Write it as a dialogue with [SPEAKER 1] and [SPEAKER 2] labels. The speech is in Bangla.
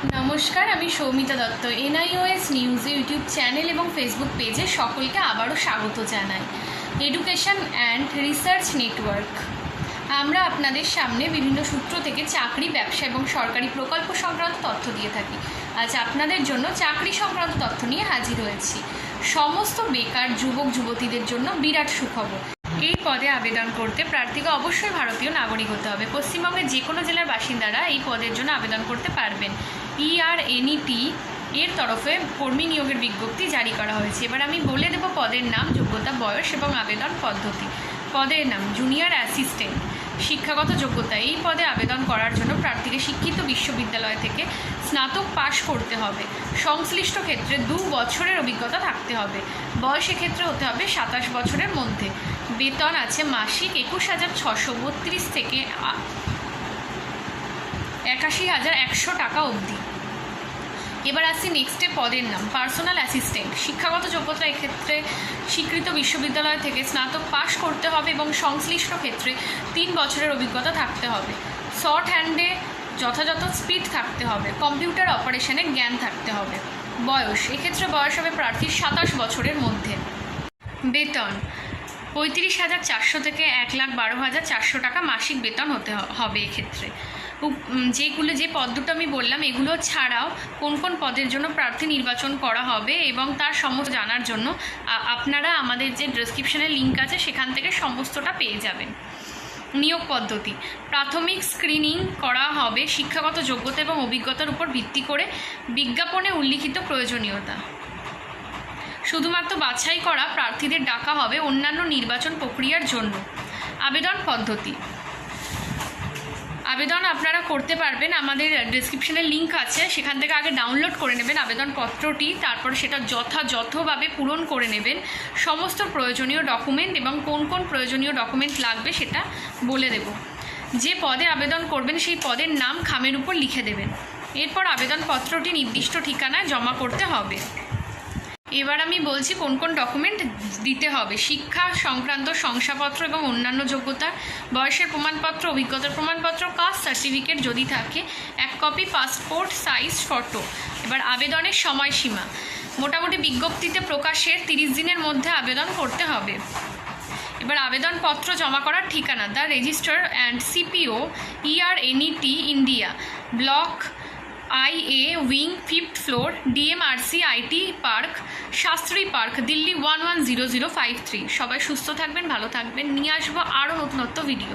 [SPEAKER 1] নমস্কার, আমি Soumita Dutta. NIOS news YouTube channel এবং ফেসবুক পেজে সকলকে আবারও স্বাগত জানাই। এডুকেশন অ্যান্ড রিসার্চ নেটওয়ার্ক আমরা আপনাদের সামনে বিভিন্ন সূত্র থেকে চাকরি, ব্যবসা এবং সরকারি প্রকল্প সংক্রান্ত তথ্য দিয়ে থাকি। আজ আপনাদের জন্য চাকরি সংক্রান্ত তথ্য নিয়ে হাজির হয়েছি। সমস্ত বেকার, যুবক, যুবতীদের জন্য বিরাট সুখবর। এই পদে আবেদন করতে প্রার্থীকে অবশ্যই ভারতীয় নাগরিক হতে হবে। পশ্চিমবঙ্গের যে কোনো জেলার বাসিন্দারা এই পদের জন্য আবেদন করতে পারবেন। E ইআরএনইটি এর তরফে কর্মী নিয়োগের বিজ্ঞপ্তি জারি করা হয়েছে। এবার আমি বলে দেব পদের নাম, যোগ্যতা, বয়স এবং আবেদন পদ্ধতি। পদের নাম জুনিয়র অ্যাসিস্ট্যান্ট শিক্ষাগত যোগ্যতা, এই পদে আবেদন করার জন্য প্রার্থীকে শিক্ষিত বিশ্ববিদ্যালয় থেকে স্নাতক পাশ করতে হবে। সংশ্লিষ্ট ক্ষেত্রে দু বছরের অভিজ্ঞতা থাকতে হবে। বয়সের ক্ষেত্রে হতে হবে সাতাশ বছরের মধ্যে। বেতন আছে মাসিক একুশ হাজার ছশো বত্রিশ থেকে একাশি হাজার একশো টাকা অবধি। এবার আসছি নেক্সটে পদের নাম পার্সোনাল অ্যাসিস্ট্যান্ট শিক্ষাগত যোগ্যতা এক্ষেত্রে স্বীকৃত বিশ্ববিদ্যালয় থেকে স্নাতক পাশ করতে হবে এবং সংশ্লিষ্ট ক্ষেত্রে তিন বছরের অভিজ্ঞতা থাকতে হবে। শর্ট হ্যান্ডে যথাযথ স্পিড থাকতে হবে কম্পিউটার অপারেশনের জ্ঞান থাকতে হবে। বয়স, এক্ষেত্রে বয়স হবে প্রার্থীর সাতাশ বছরের মধ্যে। বেতন, পঁয়ত্রিশ হাজার চারশো থেকে এক লাখ বারো হাজার চারশো টাকা মাসিক বেতন হতে হবে এক্ষেত্রে। যেগুলো যে পদ দুটো আমি বললাম, এগুলো ছাড়াও কোন কোন পদের জন্য প্রার্থী নির্বাচন করা হবে এবং তার সমস্ত জানার জন্য আপনারা আমাদের যে ডেসক্রিপশনের লিঙ্ক আছে, সেখান থেকে সমস্তটা পেয়ে যাবেন। নিয়োগ পদ্ধতি। প্রাথমিক স্ক্রিনিং করা হবে শিক্ষাগত যোগ্যতা এবং অভিজ্ঞতার উপর ভিত্তি করে বিজ্ঞাপনে উল্লিখিত প্রয়োজনীয়তা। শুধুমাত্র বাছাই করা প্রার্থীদের ডাকা হবে অন্যান্য নির্বাচন প্রক্রিয়ার জন্য। আবেদন পদ্ধতি। আবেদন আপনারা করতে পারবেন। আমাদের ডেসক্রিপশনে লিঙ্ক আছে। সেখান থেকে আগে ডাউনলোড করে নেবেন আবেদনপত্রটি। তারপর সেটা যথাযথভাবে পূরণ করে নেবেন। সমস্ত প্রয়োজনীয় ডকুমেন্ট এবং কোন কোন প্রয়োজনীয় ডকুমেন্ট লাগবে সেটা বলে দেব। যে পদে আবেদন করবেন, সেই পদের নাম খামের উপর লিখে দেবেন। এরপর আবেদনপত্রটি নির্দিষ্ট ঠিকানায় জমা করতে হবে। এবার আমি বলছি কোন কোন ডকুমেন্ট দিতে হবে। শিক্ষা সংক্রান্ত শংসাপত্র এবং অন্যান্য যোগ্যতা, বয়সের প্রমাণপত্র, অভিজ্ঞতার প্রমাণপত্র কাস্ট সার্টিফিকেট যদি থাকে, এক কপি পাসপোর্ট সাইজ ফটো এবার আবেদনের সময়সীমা। মোটামুটি বিজ্ঞপ্তিতে প্রকাশের তিরিশ দিনের মধ্যে আবেদন করতে হবে। এবার আবেদনপত্র জমা করার ঠিকানা the register and CPIO ERNET India block I A wing fifth floor DMRC IT park Shastri park Delhi one one zero zero five three সবাই সুস্থ থাকবেন, ভালো থাকবেন। নিয়ে আসব আরও নতুনত্ব ভিডিও